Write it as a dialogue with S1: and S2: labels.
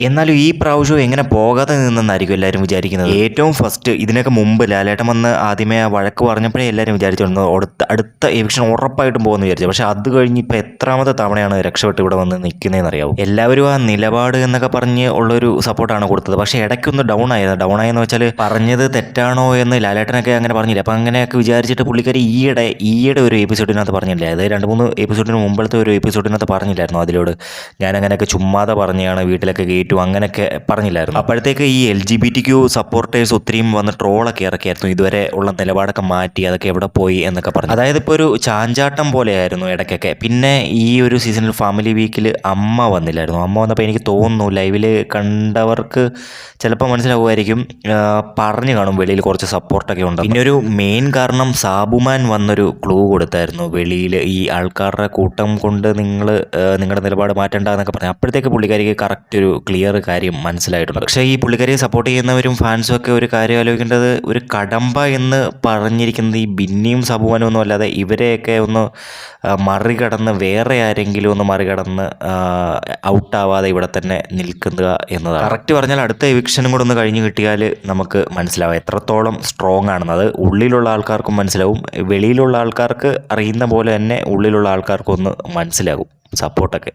S1: എന്നാലും ഈ പ്രാവശ്യം എങ്ങനെ പോകാതെ നിന്നെന്നായിരിക്കും എല്ലാവരും വിചാരിക്കുന്നത്? ഏറ്റവും ഫസ്റ്റ് ഇതിനൊക്കെ മുമ്പ് ലാലേട്ടൻ വന്ന് ആദ്യമേ ആ വഴക്ക് പറഞ്ഞപ്പോഴേ എല്ലാവരും വിചാരിച്ചിരുന്നത് അടുത്ത അടുത്ത എവിക്ഷൻ ഉറപ്പായിട്ടും പോകുമെന്ന് വിചാരിച്ചു. പക്ഷേ അത് കഴിഞ്ഞ് ഇപ്പോൾ എത്രാമത്തെ തവണയാണ് രക്ഷപ്പെട്ട് ഇവിടെ വന്ന് നിൽക്കുന്നതെന്ന് അറിയാവും എല്ലാവരും ആ നിലപാട് എന്നൊക്കെ പറഞ്ഞ് ഉള്ളൊരു സപ്പോർട്ടാണ് കൊടുത്തത്. പക്ഷേ ഇടയ്ക്കൊന്ന് ഡൗൺ ആയത് ഡൗൺ ആയെന്ന് വെച്ചാൽ പറഞ്ഞത് തെറ്റാണോ എന്ന് ലാലേട്ടനൊക്കെ അങ്ങനെ പറഞ്ഞില്ല. അപ്പം അങ്ങനെയൊക്കെ വിചാരിച്ചിട്ട് പുള്ളിക്കാരി ഈയിടെ ഈയിടെ ഒരു എപ്പിസോഡിനകത്ത് പറഞ്ഞില്ല? അതായത് രണ്ട് മൂന്ന് എപ്പിസോഡിന് മുമ്പത്തെ ഒരു എപ്പിസോഡിനകത്ത് പറഞ്ഞില്ലായിരുന്നു അതിലോട്? ഞാൻ അങ്ങനെയൊക്കെ ചുമ്മാതെ പറഞ്ഞാണ് വീട്ടിലൊക്കെ കയറ്റും അങ്ങനെയൊക്കെ പറഞ്ഞില്ലായിരുന്നു. അപ്പോഴത്തേക്ക് ഈ L G B T Q supporters ഒത്തിരിയും വന്ന് ട്രോളൊക്കെ ഇറക്കിയായിരുന്നു. ഇതുവരെ ഉള്ള നിലപാടൊക്കെ മാറ്റി അതൊക്കെ എവിടെ പോയി എന്നൊക്കെ പറഞ്ഞു. അതായത് ഇപ്പോൾ ഒരു ചാഞ്ചാട്ടം പോലെയായിരുന്നു ഇടയ്ക്കൊക്കെ. പിന്നെ ഈ ഒരു സീസണിൽ ഫാമിലി വീക്കിൽ അമ്മ വന്നില്ലായിരുന്നു. അമ്മ വന്നപ്പോൾ എനിക്ക് തോന്നുന്നു ലൈവിൽ കണ്ടവർക്ക് ചിലപ്പോൾ മനസ്സിലാവുമായിരിക്കും പറഞ്ഞു കാണും വെളിയിൽ കുറച്ച് സപ്പോർട്ടൊക്കെ ഉണ്ട് പിന്നെ ഒരു മെയിൻ കാരണം സാബുമാൻ വന്നൊരു ക്ലൂ കൊടുത്തായിരുന്നു. വെളിയിൽ ഈ ആൾക്കാരുടെ കൂട്ടം കൊണ്ട് നിങ്ങൾ നിങ്ങളുടെ നിലപാട് മാറ്റണ്ട എന്നൊക്കെ പറഞ്ഞു. അപ്പോഴത്തേക്ക് പുള്ളിക്കാരിക്ക് കറക്റ്റ് ഒരു ക്ലിയർ കാര്യം മനസ്സിലായിട്ടുണ്ട് പക്ഷേ ഈ പുള്ളിക്കാരിയെ സപ്പോർട്ട് ചെയ്യുന്നവരും ഫാൻസും ഒക്കെ ഒരു കാര്യം ആലോചിക്കേണ്ടത് ഒരു കടമ്പ എന്ന് പറഞ്ഞിരിക്കുന്നത് ഈ ബിന്നിയും സബുവാനും ഒന്നും അല്ലാതെ ഇവരെയൊക്കെ ഒന്ന് മറികടന്ന് വേറെ ആരെങ്കിലും ഒന്ന് മറികടന്ന് ഔട്ടാവാതെ ഇവിടെ തന്നെ നിൽക്കുക എന്നതാണ്. കറക്റ്റ് പറഞ്ഞാൽ അടുത്ത എവിക്ഷനും കൂടെ ഒന്ന് കഴിഞ്ഞ് കിട്ടിയാൽ നമുക്ക് മനസ്സിലാവും എത്രത്തോളം സ്ട്രോങ് ആണെന്ന്. അത് ഉള്ളിലുള്ള ആൾക്കാർക്കും മനസ്സിലാവും. വെളിയിലുള്ള ആൾക്കാർക്ക് അറിയുന്ന പോലെ തന്നെ ഉള്ളിലുള്ള ആൾക്കാർക്കും ഒന്ന് മനസ്സിലാകും. സപ്പോർട്ടൊക്കെ